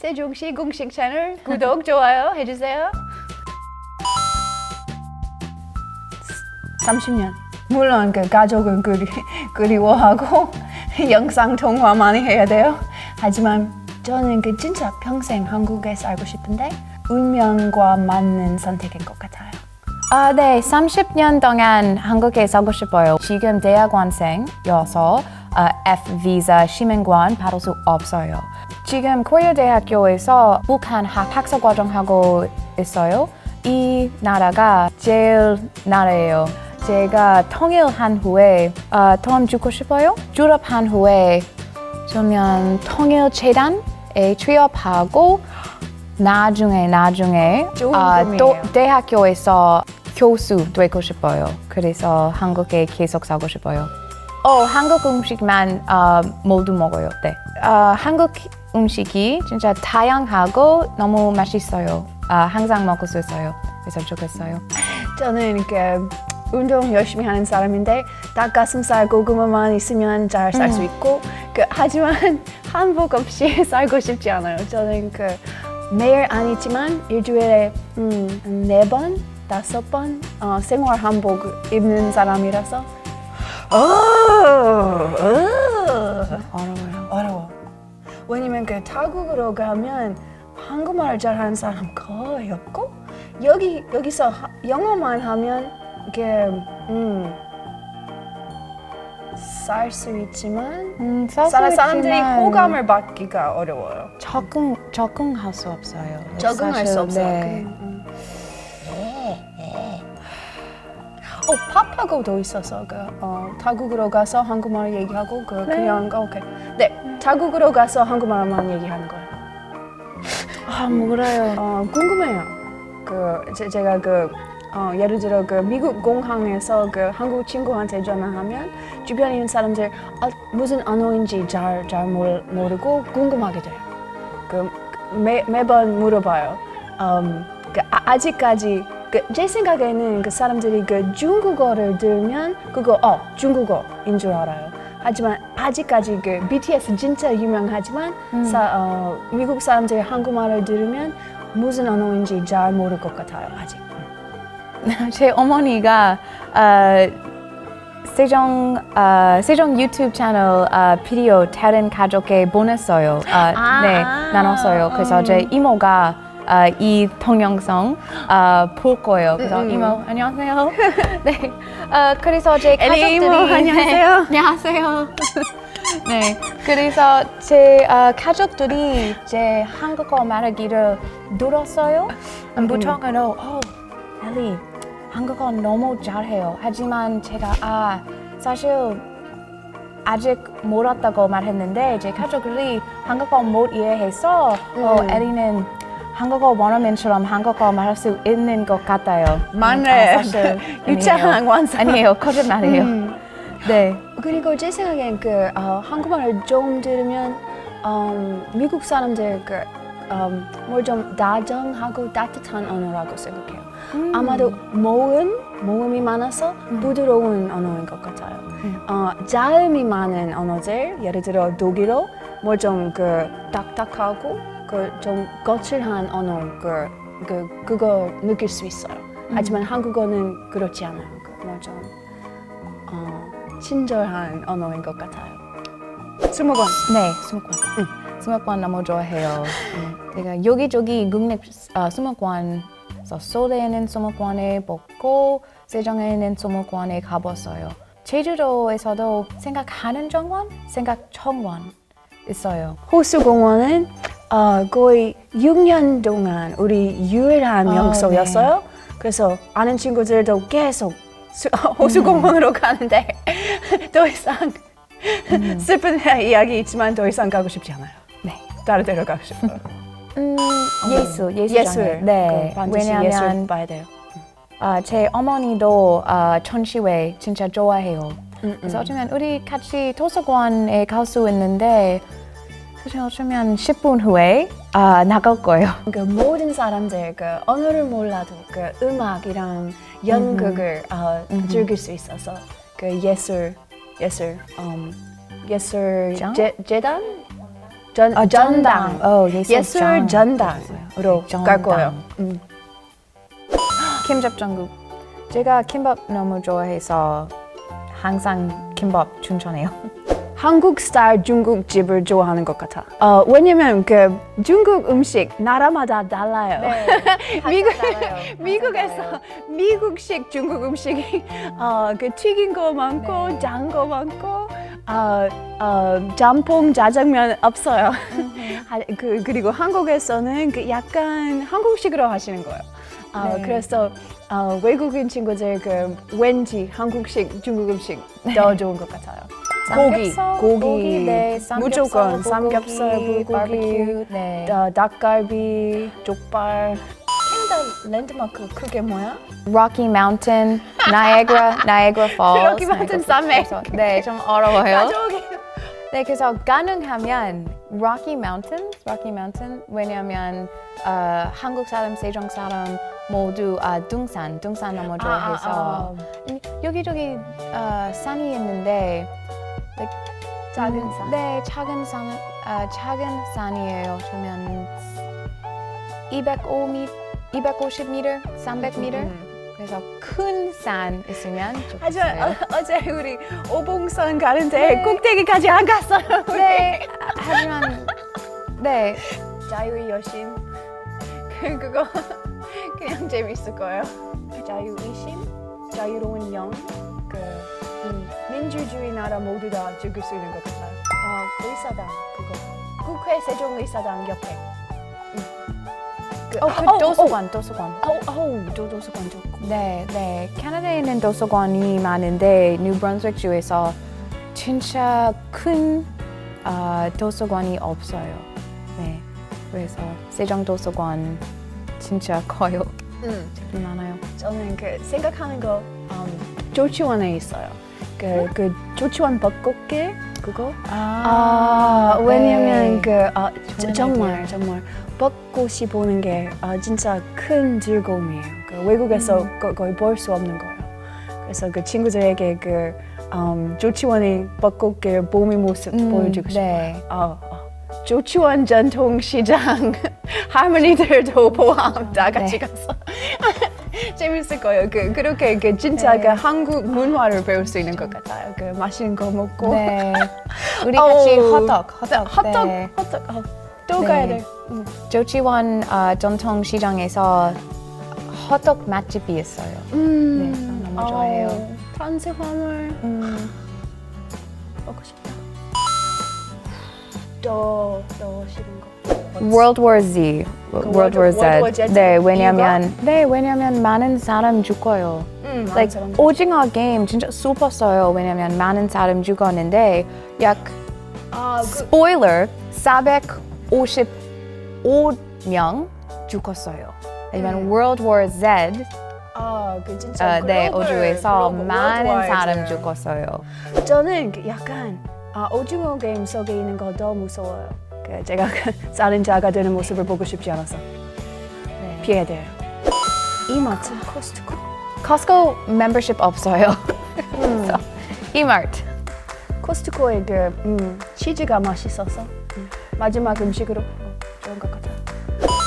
세종시 공식 채널 구독 좋아요 해주세요. 30년. 물론 그 가족을 그리, 그리워하고 영상 통화 많이 해야 돼요. 하지만 저는 그 진짜 평생 한국에 살고 싶은데 운명과 맞는 선택인 것 같아요. 아, 네. 30년 동안 한국에 살고 싶어요. 지금 대학원생여서 어, F 비자 시민권 받을 수 없어요. 지금 코리아 대학교에서 북한학 학사 과정 하고 있어요. 이 나라가 제일 나라예요. 제가 통일한 후에 어, 돈 주고 싶어요. 졸업한 후에 저면 통일재단에 취업하고 나중에 나중에 좋은 아, 꿈이에요. 또 대학교에서 교수 되고 싶어요. 그래서 한국에 계속 살고 싶어요. 어, 한국 음식만 어, 모두 먹어요. 네. 어, 한국 음식이 진짜 다양하고 너무 맛있어요. 아, 항상 먹을 수 있어요. 그래서 좋겠어요. 저는 그 운동 열심히 하는 사람인데 닭가슴살 고구마만 있으면 잘 살 수 있고 그 하지만 한복 없이 살고 싶지 않아요. 저는 그 매일 아니지만 일주일에 음, 네 번, 다섯 번 어, 생활 한복 입는 사람이라서 어, 어. 어려워요. 왜냐면 그 타국으로 가면 한국말을 잘하는 사람 거의 없고 여기 여기서 하- 영어만 하면 이게 음살 수 있지만 음, 사람 사람들이 있지만 호감을 받기가 어려워요. 적응 적응할 수 없어요. 적응할 사실, 수 없어 요. 네. 그, 음. 어팝 하고도 있어서 그 어, 타국으로 가서 한국말 얘기하고 그 그냥 어, 오케이 네 타국으로 가서 한국말만 얘기하는 거예요. 아 몰라요. 어, 궁금해요. 그 제, 제가 그 어, 예를 들어 그 미국 공항에서 그 한국 친구한테 전화하면 주변에 있는 사람들 아, 무슨 언어인지 잘 잘 모르고 궁금하게 돼요. 그 매, 매번 물어봐요. 음, 그 아, 아직까지 그 제 생각에는 그 사람들이 그 중국어를 들으면 그거 어 중국어인 줄 알아요. 하지만 아직까지 그 BTS 진짜 유명하지만 사, 어, 미국 사람들이 한국말을 들으면 무슨 언어인지 잘 모를 것 같아요 아직. 제 어머니가 어, 세종 어, 세종 유튜브 채널 어, 비디오 다른 가족에 보냈어요. 어, 아. 네 나눴어요. 그래서 제 이모가 어, 이 동영상 어, 볼 거예요. 그래서 음, 음. 이모 안녕하세요. 네. 어, 그래서 제 가족들이 이모, 안녕하세요. 네, 안녕하세요. 네. 그래서 제 어, 가족들이 제 한국어 말하기를 들었어요. 음, 무척으로 어, 엘리 한국어 너무 잘해요. 하지만 제가 아 사실 아직 몰랐다고 말했는데 제 가족들이 한국어 못 이해해서 어, 음. 엘리는 한국어 원어민처럼 한국어 말할 수 있는 것 같아요. 맞네. 아, 사실 유창한. 완성. 아니에요. 거짓말이에요. 음. 네. 그리고 제 생각엔 그 어, 한국말을 좀 들으면 음, 미국 사람들 그 음, 뭘좀 다정하고 따뜻한 언어라고 생각해요. 음. 아마도 모음 모음이 많아서 부드러운 언어인 것 같아요. 음. 어, 자음이 많은 언어들 예를 들어 독일어 뭐 좀 그 딱딱하고 그 좀 거칠한 언어 그, 그 그거 느낄 수 있어요. 하지만 한국어는 그렇지 않아요. 그뭐좀 어, 친절한 언어인 것 같아요. 스무건 네, 수목원. 수목원 너무 좋아해요. 제가 여기저기 국내 어, 수목원에서 서울에는 수목원에 먹고 세종에는 수목원에 가봤어요. 제주도에서도 생각하는 정원, 생각 정원 있어요. 호수공원은 어, 거의 6년 동안 우리 유일한 아, 명소였어요. 그래서 아는 친구들도 계속 수- 호수공원으로 가는데 더 이상 슬픈 이야기 있지만 더 이상 가고 싶지 않아요. 네. 다른 데로 가고 싶어요. 음, 예수, 예수. 예술. 네. 그 반드시 예술 왜냐하면 봐야 돼요. 아, 제 어머니도 아, 전시회 진짜 좋아해요. 음, 그래서 어쩌면 우리 같이 도서관에 갈 수 있는데 사실 어쩌면 10분 후에 아, 나갈 거예요. 그 모든 사람들 그 언어를 몰라도 그 음악이랑 연극을 어, 즐길 수 있어서 그 예술 예술 음, 예술 장? 재단 전, 아, 전당. 어, 예술 예술 전. 전당으로 전당. 갈 거예요. 음. 김밥 전국. 제가 김밥 너무 좋아해서 항상 김밥 추천해요. 한국 스타일 중국 집을 좋아하는 것 같아. 어, 왜냐면 그 중국 음식 나라마다 달라요. 미국 미국에서 미국식 중국 음식이 어, 그 튀긴 거 많고 네. 짠거 많고 어, 어, 짬뽕 짜장면 없어요. 하- 그, 그리고 한국에서는 그 약간 한국식으로 하시는 거예요. 어, 네. 그래서 어, 외국인 친구들 그 왠지 한국식 중국 음식 더 좋은 것 같아요. 고기, 삼겹살, 고기, 네, 무조건 삼겹살, 삼겹살, 불고기, 불고기, 바베큐, 네. 어, 닭갈비, 족발. 캔다 랜드마크 그게 뭐야? Rocky Mountain, Niagara, Niagara Falls. Rocky Mountain 산맥. Falls. 네, 좀 어려워요. 가족이. 네, 그래서 가능하면 Rocky Mountain, Rocky Mountain 왜냐면 어, 한국 사람, 세종 사람 모두 아, 등산, 등산 너무 좋아해서 음, 여기저기 어, 산이 있는데 작은 음, 산. 네, 작은 산, 어, 작은 산이에요. 그러면 205m, 250m, 300m. 음. 그래서 큰 산 있으면 좋겠어요. 어, 어제 우리 오봉산 가는데 네. 꼭대기까지 안 갔어요. 우리. 네, 하지만 네, 자유의 여신. 그 그거 그냥 재밌을 거예요. 자유의심, 자유로운 영. 그 음, 민주주의 나라 모두 다 즐길 수 있는 것 같아요. 어, 의사당 그거. 국회 세종의사당 옆에. 음. 그, 어, 그 어, 어, 도서관, 도서관. 어우, 어우, 도, 도서관 좋고. 네, 네. 캐나다에 있는 도서관이 많은데 뉴브런스윅 주에서 진짜 큰 아, 도서관이 없어요. 네. 그래서 세종 도서관 진짜 커요. 음. 많아요. 저는 그 생각하는 거 음, 조치원에 있어요. 그, 그 조치원 벚꽃길 그거? 아, 왜냐면 그 아, 저- 정말. 정말 벚꽃이 보는 게 아, 진짜 큰 즐거움이에요. 그 외국에서 거, 거의 볼 수 없는 거예요. 그래서 그 친구들에게 그 음, 조치원의 벚꽃길 봄의 모습 음, 보여주고 싶어요. 네. 어, 어. 조치원 전통시장 할머니들도 포함 다 같이 네. 가서 재밌을 거예요. 그 그렇게 그 진짜 네. 그 한국 문화를 배울 수 있는 것 같아요. 그 맛있는 거 먹고 네. 우리 같이 어우, 호떡, 호떡. 호떡 네. 호떡 어, 또 네. 가야 돼. 음. 조치원 아, 전통 시장에서 호떡 맛집이 있어요. 음. 네, 저 너무 좋아해요. 어, 프랑스 화물 음. 먹고 싶다. 또또 싫은 거. World War Z, World War Z. World War Z? 네, 왜냐면 네, 왜냐면 많은 사람 죽어요. 음, like 사람. 오징어 게임 진짜 슬펐어요. 왜냐면 많은 사람 죽었는데 약 아, 그, 스포일러 455명 죽었어요. 아니면 음. World War Z 아, 그 진짜 어, 네, 오주에서 많은. 사람 죽었어요. 저는 그 약간 아, 오징어 게임 속에 있는 거 더 무서워요. 그 제가 그 살인자가 되는 모습을 보고 싶지 않아서 네. 피해야 돼요. 이마트, 코스트코. Costco membership 없어요. 그래서 이마트. 코스트코의 그 음, 치즈가 맛있어서 음, 마지막 음식으로 어, 좋은 것 같아요.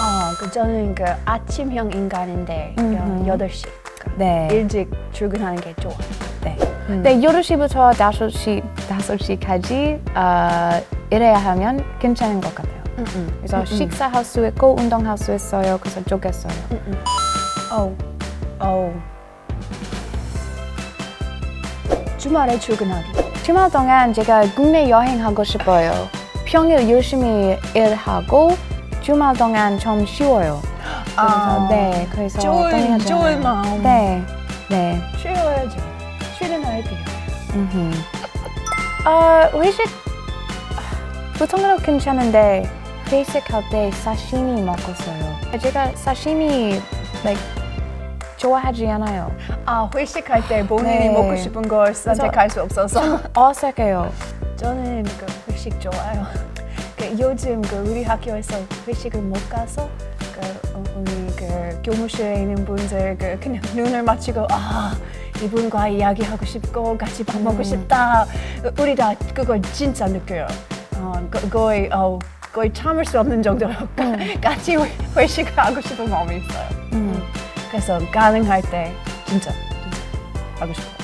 아, 그 저는 그 아침형 인간인데. 여 8시 그 네. 일찍 출근하는 게 좋아. 네. 음. 네, 8시부터 5시, 5시까지 어, 일해야 하면 괜찮은 것 같아요. 음, 음. 그래서 음, 음. 식사할 수 있고 운동할 수 있어요. 그래서 좋겠어요. 음, 음. 어우, 어우. 주말에 출근하기. 주말 동안 제가 국내 여행하고 싶어요. 평일 열심히 일하고 주말 동안 좀 쉬워요. 그래서 아, 네, 그래서 좋은-. 좋은 마음. 네, 네. 쉬어야죠. 쉬는 아이디어. 음흠. 어, 회식 보통으로 괜찮은데 회식할 때 사시미 먹었어요. 제가 사시미 like, 좋아하지 않아요. 아 회식할 때 본인이 네. 먹고 싶은 걸 선택할 수 없어서 어색해요. 저는 그 회식 좋아요. 그 요즘 그 우리 학교에서 회식을 못 가서 그 어, 우리 그 교무실에 있는 분들 그 그냥 눈을 맞추고 아 이분과 이야기하고 싶고 같이 밥 먹고 싶다. 우리 다 그걸 진짜 느껴요. 어, 거, 거의 어, 거의 참을 수 없는 정도로 같이 회- 회식을 하고 싶은 마음이 있어요. 음. 그래서 가능할 때 진짜, 진짜 하고 싶어요.